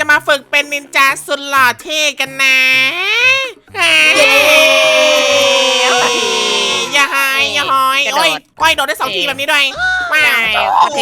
จะมาฝึกเป็นนินจาสุดหล่อเท่กันนะอ่าเย้อย่าหายอย่าหอยกระโดดโอ้ยโอ้ยโดดได้สองทีแบบนี้ด้วยว้าใช่วโอเค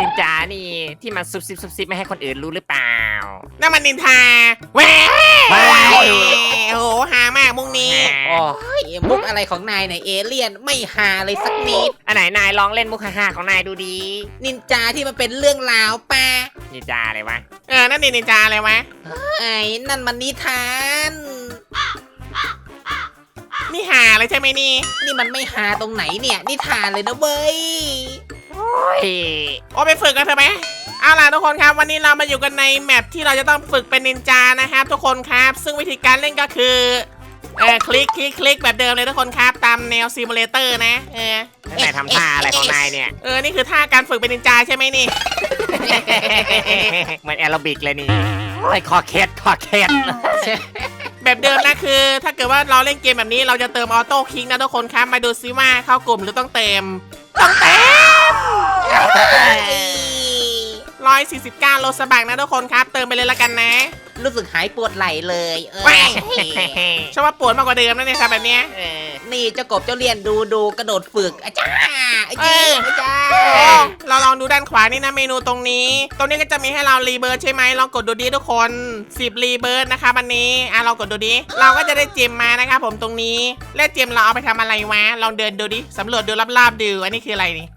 นินจานี่ที่มันซุบซิบซุบซิบไม่ให้คนอื่นรู้หรือเปล่า นั่นมันนินทาแหวแหวโอ้โหหา มากมุกนี้โอ้เฮ้ยมุกอะไรของนายเนี่ยเอเลี่ยนไม่หาเลยสักนิด อันไหนนายลองเล่นมุกฮ่าๆของนายดูดีนินจาที่มันเป็นเรื่องราวป่ะนินจาอะไรวะเออนั่นนี่นินจาอะไรวะไอ้นั่นมันนิทาน นี่หาเลยใช่ไหมนี่นี่มันไม่หาตรงไหนเนี่ย นิทานเลยนะเว้ยโอ้ยโอ้ไปฝึกกันเถอะไหมเอาล่ะทุกคนครับวันนี้เรามาอยู่กันในแมปที่เราจะต้องฝึกเป็นนินจานะครับทุกคนครับ ซึ่งวิธีการเล่นก็คือ เออคลิกคลิกคลิกแบบเดิมเลยทุกคนครับ ตามแนวซิมูเลเตอร์นะ เออ แล้วนายทำท่าอะไรของนายเนี่ย เออ นี่คือท่าการฝึกเป็นนินจาใช่ไหมนี่ เหมือนแอโรบิกเลยนี่โอ้ยคอเคสคอเคสแบบเดิมนะคือ ถ้าเกิดว่าเราเล่นเกมแบบนี้เราจะเติมออโต้คลิกนะทุกคนครับ มาดูซิว่าเข้ากลุ่มหรือต้องเติมต้องเติม ร้อยสี่สิบเก้าโลสบักนะทุกคนครับ เติมไปเลยละกันนะ รู้สึกหายปวดไหล่เลย เออแหว่ ชอบว่าปวดมากกว่าเดิมนะเนี่ยครับแบบเนี้ย เออนี่เจ้ากบเจ้าเลียนดูดูกระโดดฝึกอาจารย์อาจารเออย์อาจารโอ้ย์เราลองดูด้านขวานี่นะเมนูตรงนี้ ตรงนี้ก็จะมีให้เรารีเบิร์ดใช่ไหมลองกดดูดิทุกคน 10 รีเบิร์ดนะคะวันนี้อะลองกดดูดิ เราก็จะได้เจมมานะครับผมตรงนี้ และเจมเราเอาไปทำอะไรวะ ลองเดินดูดิสำรวจดูรอบๆดู อันนี้คืออะไรนี่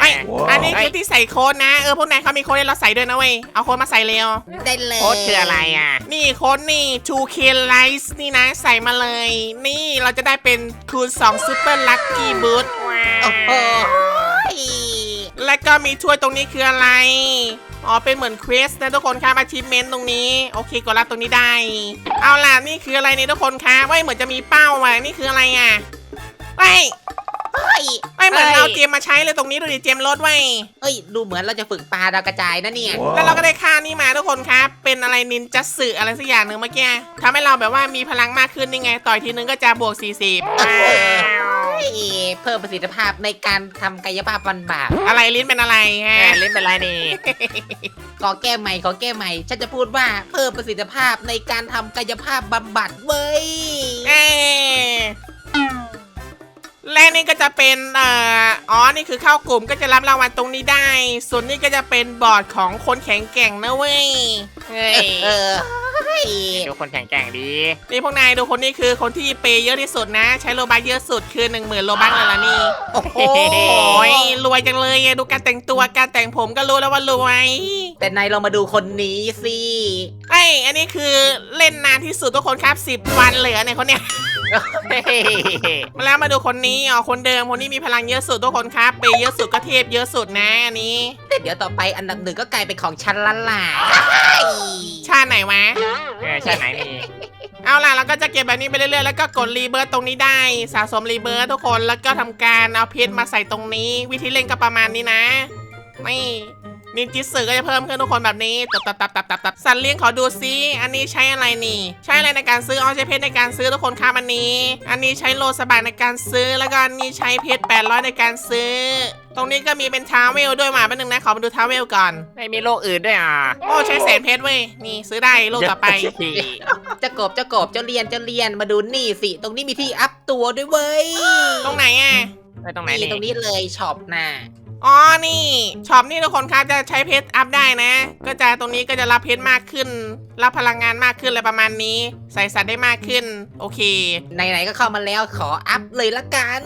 ไอยอันนี้คือที่ใส่โค้ดนะ เออพวกนายเขามีโค้ดให้เราใส่ด้วยนะเว้ย เอาโค้ดมาใส่เร็ว ได้เลยโค้ดคืออะไรอะ นี่โค้ดนี่ 2K Lights นี่นะใส่มาเลย นี่เราจะได้เป็นคูณ2 Super Lucky Boot ว้าโอ้โหและก็มีถ้วยตรงนี้คืออะไร อ๋อ เป็นเหมือนเควสนะทุกคนครับอาชีพเมนตรงนี้ โอเคกดรับตรงนี้ได้ เอาล่ะ นี่คืออะไรเนี่ยทุกคนครับว่าเหมือนจะมีเป้าอะนี่คืออะไรอะไอ้ย เฮ้ยไอ้ยเหมือนเอ้ยเอาเจมมาใช้เลยตรงนี้ดูดิเจมรถไว้ยเอ้ย ดูเหมือนเราจะฝึกปลาดาวกระจายนะเนี่ยแล้วเราก็ได้ค่านี่มาทุกคนครับ เป็นอะไรนินจัสสึอะไรสักอย่างหนึ่งเมื่อกี้ทำให้เราแบบว่ามีพลังมากขึ้นนี่ไง ต่อยทีนึงก็จะบวก 40ว้าวเฮ้ยเพิ่มประสิทธิภาพในการทำกายภาพบำบัดอะไรลิ้นเป็นอะไรแหฮะมเล่นเป็นไรนี่ขอแก้ใหม่ขอแก้ใหม่ ฉันจะพูดว่าเพิ่มประสิทธิภาพในการทำกายภาพบำบัดเว้ยเอ้ และนี่ก็จะเป็นเอ่ออ๋อ นี่คือเข้ากลุ่มก็จะรับรางวัลตรงนี้ได้ ส่วนนี้ก็จะเป็นบอร์ดของคนแข็งแกร่งนะเว้ย เฮ้ยเออเฮ้ยดูคนแข็งแกร่งดีนี่พวกนายดูคนนี้คือคนที่เปย์เยอะที่สุดนะ ใช้โลบัคเยอะสุดคือ1 0,000โลบัคเลยล่ะนี่ โอ้โหโอ้ยรวยจังเลยอะดูการแต่งตัวการแต่งผมก็รู้แล้วว่ารวยแต่นายเรามาดูคนนี้สิ ไอ้ยอันนี้คือเล่นนานที่สุดทุกคนครับ 10 วันเหลือเนี่ยคนเนี้ยเฮ้ยมา แล้วมาดูคนนี้อ๋อคนเดิมคนนี้มีพลังเยอะสุดทุกคนครับเปย์เยอะสุดก็เทพเยอะสุดนะอันนี้แต่เดี๋ยวต่อไปอันดับหนึ่งก็กลายเป็นของฉันละล่ะชาติไหนวะ เออใช่ไหนนี่เอาล่ะเราก็จะเก็บแบบนี้ไปเรื่อยๆ แล้วก็กดรีเบิร์ตตรงนี้ได้สะสมรีเบิร์ตทุกคนแล้วก็ทำการเอาเพชรมาใส่ตรงนี้ วิธีเล่นก็ประมาณนี้นะไม่ นินจิสึก็จะเพิ่มขึ้นทุกคนแบบนี้ตับตับตับตับตับตับสัตว์เลี้ยงขอดูซิอันนี้ใช้อะไรนี่ ใช้อะไรในการซื้ออ๋อใช้เพชรในการซื้อทุกคนครับอันนี้ อันนี้ใช้โลสบายในการซื้อแล้วก็อันนี้ใช้เพชร800 ในการซื้อตรงนี้ก็มีเป็นทาวเวลด้วยมาแป๊บนึงนะ ขอมาดูทาวเวลก่อนไม่มีโลกอื่นด้วยอะ โอ้ใช้แสนเพชรเว้ย นี่ซื้อได้โลกต่อไปเจะกบเจะกบเจ้าเรียนเจ้าเรียนมาดูนี่สิ ตรงนี้มีที่อัพตัวด้วยเว้ย ตรงไหนอะไปตรงไหนนี่นี่ตรงนี้เลยช็อปน่ะ อ๋อนี่ช็อปนี่ทุกคนครับจะใช้เพชรอัพได้นะ ก็จะตรงนี้ก็จะรับเพชรมากขึ้น รับพลังงานมากขึ้นอะไรประมาณนี้ ใส่สัตว์ได้มากขึ้น โอเค ไหนๆก็เข้ามาแล้วขออัพเลยละกัน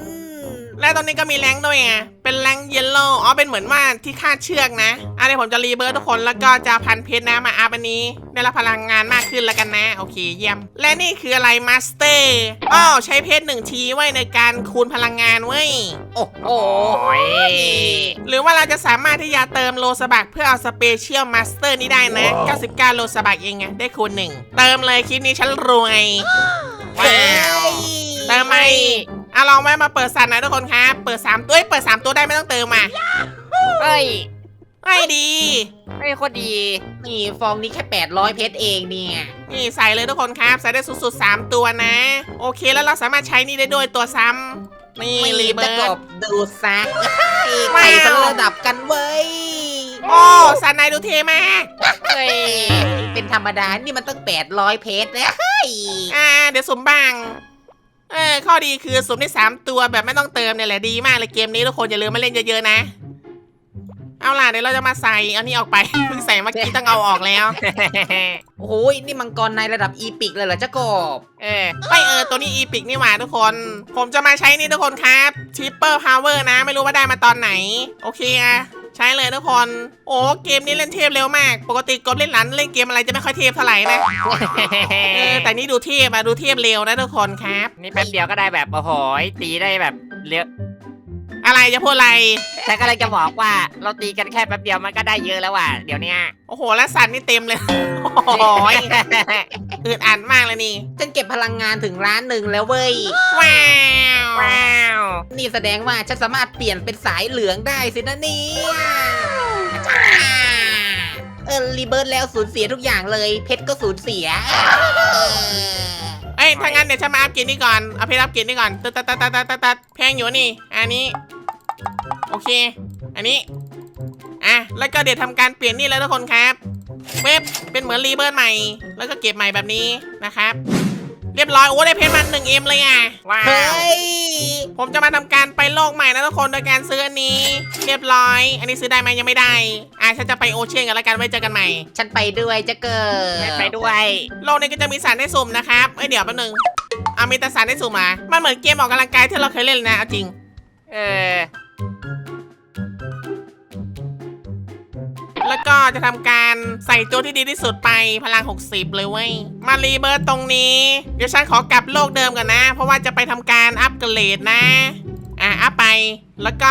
และตรงนี้ก็มีแรงด้วยอะเป็นแรงเยลโล่อ๋อ เป็นเหมือนว่าที่คาดเชือกนะอันนี้ผมจะรีเบิร์ตทุกคนแล้วก็จะพันเพชรนะมาอัพอันนี้ ได้รับพลังงานมากขึ้นแล้วกันนะ โอเคเยี่ยม และนี่คืออะไรมาสเตอร์อ๋อใช้เพชรหนึ่งทีไว้ในการคูณพลังงานเว้ย โอ้โหโอ้ยหรือว่าเราจะสามารถที่จะเติมโลสบักเพื่อเอาสเปเชียลมาสเตอร์นี้ได้นะ 99 โลสบักเองไงได้คูณหนึ่งเติมเลยคลิปนี้ฉันรวยว้าวเติมไหม อะลองแวะมาเปิดสัตว์หน่อยทุกคนครับ เปิด3ตัวเอ้ยเปิด3ตัวได้ไม่ต้องเติมอะเฮ้ยไอ้ดีเฮ้ยโคตรดี นี่ฟองนี้แค่ 800 เพชรเองเนี่ย นี่ใส่เลยทุกคนครับใส่ได้สุดๆ3ตัวนะ โอเคแล้วเราสามารถใช้นี่ได้ด้วยตัวซ้ำนี่รีเบิจะร์กดบดูซะว้าวไปคนละระดับกันเว้ยโอ้สันนายดูเท่มากเฮ้ยเป็นธรรมดา นี่มันต้องแปดร้อยเพชรนะเฮ้ยอ่าเดี๋ยวสุ่มบ้าง เออข้อดีคือสุ่มได้สามตัวแบบไม่ต้องเติมเนี่ยแหละดีมากเลยเกมนี้ทุกคนอย่าลืมมาเล่นเยอะๆนะ เอาล่ะเดี๋ยวเราจะมาใส่เอานี่ออกไปเพิ่งใส่เมื่อกี้ต้องเอาออกแล้ว โอ้โหนี่มังกรในระดับอีปิกเลยเหรอเจ้ากบเออไม่เออตัวนี้อีพิกนี่หว่าทุกคน ผมจะมาใช้นี่ทุกคนครับทิปเปอร์พาวเวอร์นะ ไม่รู้ว่าได้มาตอนไหน โอเคอะ ใช้เลยทุกคน โอ้เกมนี้เล่นเทพเร็วมาก ปกติกบเล่นหลันเล่นเกมอะไรจะไม่ค่อยเทพเท่าไหร่นะเออแต่นี่ดูเทพอะดูเทพเร็วนะทุกคนครับ นี่แป๊บเดียวก็ได้แบบโอ้โหตีได้แบบเลี้ยวอะไรจะพูดอะไรฉันก็เลยจะบอกว่าเราตีกันแค่แป๊บเดียวมันก็ได้เยอะแล้วว่ะเดี๋ยวเนี้ยโอ้โห แล้วสันนี่เต็มเลยโอ้โห อึดอัดมากเลยนี่ ฉันเก็บพลังงานถึงล้านหนึ่งแล้วเว้ย ว้าว ว้าว นี่แสดงว่าฉันสามารถเปลี่ยนเป็นสายเหลืองได้สินะเนี่ยเออรีเบิร์ดแล้วสูญเสียทุกอย่างเลย เพชรก็สูญเสีย เออเอ้ยถ้างั้นเดี๋ยวฉันมาอัพเกรดนี่ก่อน เอาเพชรอัพเกรดนี่ก่อนตัดตัดตัดตัดตัดตัดตัดแพงอยู่นี่ อันนี้ โอเค อันนี้ อะ แล้วก็เดี๋ยวทำการเปลี่ยนนี่เลยทุกคนครับ เว็บเป็นเหมือนรีเบิร์ดใหม่ แล้วก็เก็บใหม่แบบนี้นะครับ เรียบร้อยโอ้ได้เพชรมาหนึ่งเอ็มเลยอะว้าเฮ้วยผมจะมาทำการไปโลกใหม่นะทุกคนโดยการซื้ออันนี้ เรียบร้อย อันนี้ซื้อได้ไหมยังไม่ได้อะฉันจะไปโอเชียนกันแล้วกันไว้เจอกันใหม่ ฉันไปด้วยจะเกิดไปด้วยโลกนี้ก็จะมีสารให้สุ่มนะครับเอ้ยเดี๋ยวแป๊บนึงเอามีแต่สารให้สุ่มมามันเหมือนเกมออกกำลังกายที่เราเคยเล่นเลยนะเอาจริง เออ แล้วก็จะทำการใส่ตัวที่ดีที่สุดไปพลัง 60 เลยเว้ย มารีเบิร์ตตรงนี้ เดี๋ยวฉันขอกลับโลกเดิมกันนะ เพราะว่าจะไปทำการอัปเกรดนะ อะอัพไป แล้วก็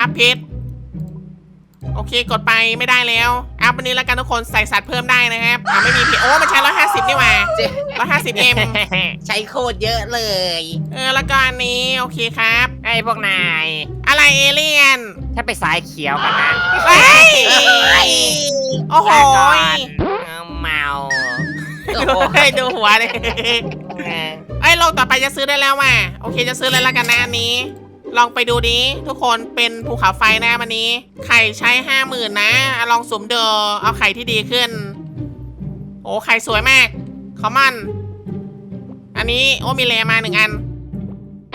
อัพเพชรโอเคกดไปไม่ได้แล้ว อัพวันนี้แล้วกันทุกคนใส่สัตว์เพิ่มได้นะครับอะไม่มีเพชรโอ้มันใช้150นี่หว่าเจ๊150เอ็มใช้โคตรเยอะเลย เออแล้วก็อันนี้โอเคครับ ไอ้พวกนาย อะไรเอเลี่ยนถ้าไปสายเขียวกันนะเฮ้ยเฮ้ยโอ้โหลาก่อนเออเมาโอ้โหเฮ้ยดูหัวเลยเออไอ้ยโลกต่อไปจะซื้อได้แล้วว่ะโอเคจะซื้อเลยละกันนะอันนี้ ลองไปดูดิทุกคนเป็นภูเขาไฟนะวันนี้ ไข่ใช้ห้าหมื่นนะอะลองสุ่มเดอเอาไข่ที่ดีขึ้น โอ้ไข่สวยมากคอมมอนอันนี้โอ้มีเลมาหนึ่งอัน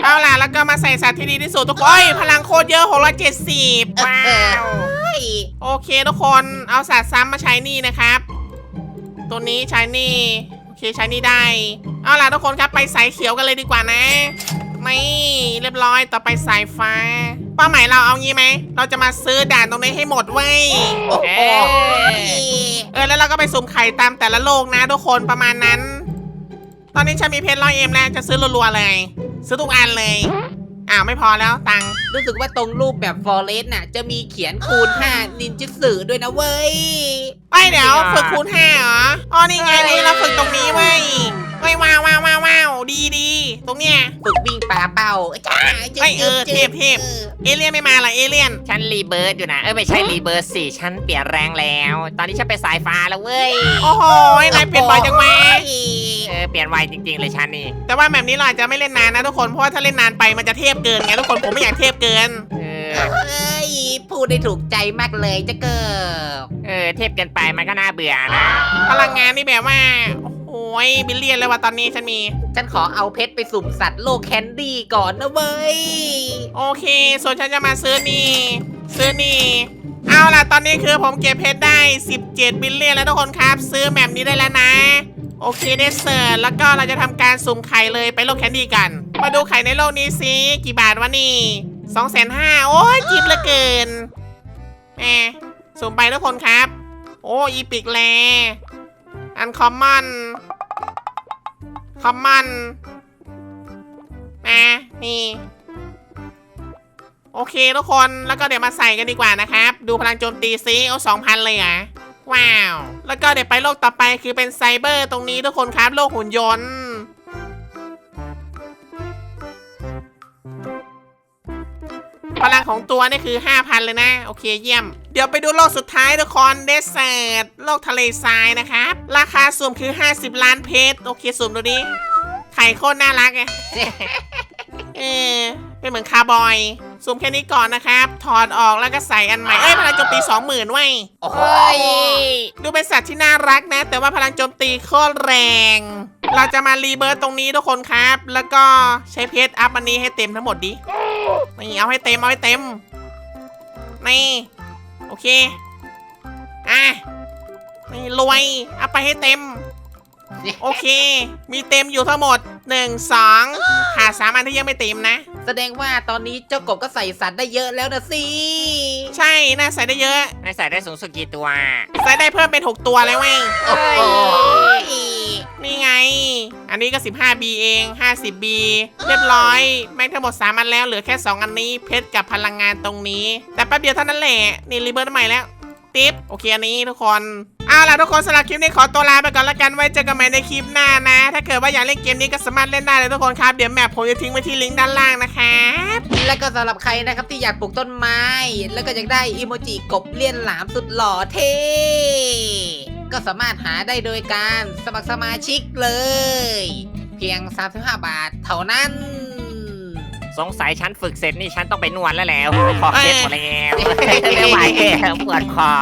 เอาล่ะแล้วก็มาใส่สัตว์ที่ดีที่สุดทุกคนโอ้ยพลังโคตรเยอะหกร้อยเจ็ดสิบว้าวเฮ้ยโอเคทุกคนเอาสัตว์ซ้ำมาใช้นี่นะครับ ตัวนี้ใช้นี่โอเคใช้นี่ได้ เอาล่ะทุกคนครับไปสายเขียวกันเลยดีกว่านะ นี่เรียบร้อยต่อไปสายฟ้า เป้าหมายเราเอางี้ไหม เราจะมาซื้อด่านตรงนี้ให้หมดเว้ยโอ้โหเออแล้วเราก็ไปสุ่มไข่ตามแต่ละโลกนะทุกคนประมาณนั้น ตอนนี้ฉันมีเพชรร้อยเอ็มแล้วจะซื้อรัวๆเลย ซื้อทุกอันเลยอ้าวไม่พอแล้วตังค์รู้สึกว่าตรงรูปแบบฟอเรสน่ะ จะมีเขียนคูณ5นินจิสึด้วยนะเว้ย ไปเดี๋ยวฝึกคูณห้าเหรออ๋อนี่ไงนี่เราฝึกตรงนี้เว้ยเว้ยว้าวว้าวว้าวว้าวดีดีตรงเนี้ยฝึกวิ่งปลา เป้าจ้าจึ๊บเอ้ยเออจึ๊บเทพเทพ ออเอเลี่ยนไม่มาเหรอเอเลี่ยน ฉันรีเบิร์ดอยู่นะ เออไม่ใช่รีเบิร์ดสิฉันเปลี่ยนแรงแล้ว ตอนนี้ฉันไปสายฟ้าแล้วเว้ย โอ้โหนายเปลี่ยนบ่อยจังวะเออเปลี่ยนไวจริง ๆ เลยฉันนี่แต่ว่าแบบนี้เราอาจจะไม่เล่นนานนะทุกคน เพราะว่าถ้าเล่นนานไปมันจะเทพเกินไงทุกคน ผมไม่อยากเทพเกิน เออเอ้ยพูดได้ถูกใจมากเลยจะเกิดเออเทพเกินไปมันก็น่าเบื่อนะ พลังงานนี่แบบว่า โอ้ ยบิลเลียนเลยว่ะตอนนี้ฉันมี ฉันขอเอาเพชรไปสุ่มสัตว์โลกแคนดี้ก่อนนะเว้ย โอเค ส่วนฉันจะมาซื้อนี่ ซื้อนี่ เอาล่ะตอนนี้คือผมเก็บเพชรได้ 17 บิลเลียนแล้วทุกคนครับ ซื้อแมปนี้ได้แล้วนะ โอเคเดสเซอร์แล้วก็เราจะทำการสุ่มไข่เลยไปโลกแคนดี้กัน มาดูไข่ในโลกนี้สิกี่บาทวะนี่2องแสนห้าโอ้ยจิบเหลือเกินแหมสุ่มไปทุกคนครับ โอ้อีพิกแลอันคอมมอน คอมมอนนะนี่ โอเคทุกคนแล้วก็เดี๋ยวมาใส่กันดีกว่านะครับ ดูพลังโจมตีซิเอาสองพันเลยอะว้าว แล้วก็เดี๋ยวไปโลกต่อไปคือเป็นไซเบอร์ตรงนี้ทุกคนครับ โลกหุ่นยนต์พลังของตัวนี่คือ 5,000 เลยนะ โอเคเยี่ยม เดี๋ยวไปดูโลกสุดท้ายทุกคนเดสเซ r ตโลกทะเลทรายนะครับ ราคาสุ่มคือ 50 ล้านเพชรโอเคสุ่มดูดิไข่โคตรน่ารักไงเออเป็นเหมือนคาร์บอยสุ่มแค่นี้ก่อนนะครับ ถอดออกแล้วก็ใส่อันใหม่ เอ้ยพลังโจมตีสองหมื่นไว้ยโอ้โหเฮ้ยดูเป็นสัตว์ที่น่ารักนะ แต่ว่าพลังโจมตีโคตรแรง เราจะมารีเบิร์ตตรงนี้ทุกคนครับ แล้วก็ใช้เพชรอัพอันนี้ให้เต็มทั้งหมดดินี่เอาให้เต็มเอาให้เต็ม นี่ โอเค อะนี่รวยอัพไปให้เต็ม โอเค มีเต็มอยู่ทั้งหมด1 2ขาดสามอันที่ยังไม่เต็มนะ แสดงว่าตอนนี้เจ้ากบก็ใส่สัตว์ได้เยอะแล้วนะสิใช่น่าใส่ได้เยอะ นายใส่ได้สูงสุดกี่ตัว ใส่ได้เพิ่มเป็น6ตัวแล้วเว้ย โอ้โห นี่ไง อันนี้ก็ 15B เอง 50B เรียบร้อย แม่งทั้งหมด 3 อันแล้ว เหลือแค่ 2 อันนี้ เพชรกับพลังงานตรงนี้ แต่แป๊บเดียวเท่านั้นแหละ นี่รีเบิร์ตใหม่แล้ว ติ๊บ โอเค อันนี้ทุกคน เอาล่ะทุกคนสำหรับคลิปนี้ขอตัวลาไปก่อนละกัน ไว้เจอกันใหม่ในคลิปหน้านะ ถ้าเกิดว่าอยากเล่นเกมนี้ก็สามารถเล่นได้เลยทุกคนครับ เดี๋ยวแมปผมจะทิ้งไว้ที่ลิงก์ด้านล่างนะครับ และก็สำหรับใครนะครับที่อยากปลูกต้นไม้ แล้วก็อยากได้อีโมจิกบเลี่ยนหลามสุดหล่อเท่ ก็สามารถหาได้โดยการสมัครสมาชิกเลย เพียง 35 บาทเท่านั้น สงสัยฉันฝึกเสร็จนี่ฉันต้องไปนวดแล้วแหล้วคอเคล็ดหมดแล้วไม่ไหวแล้วปวดคอ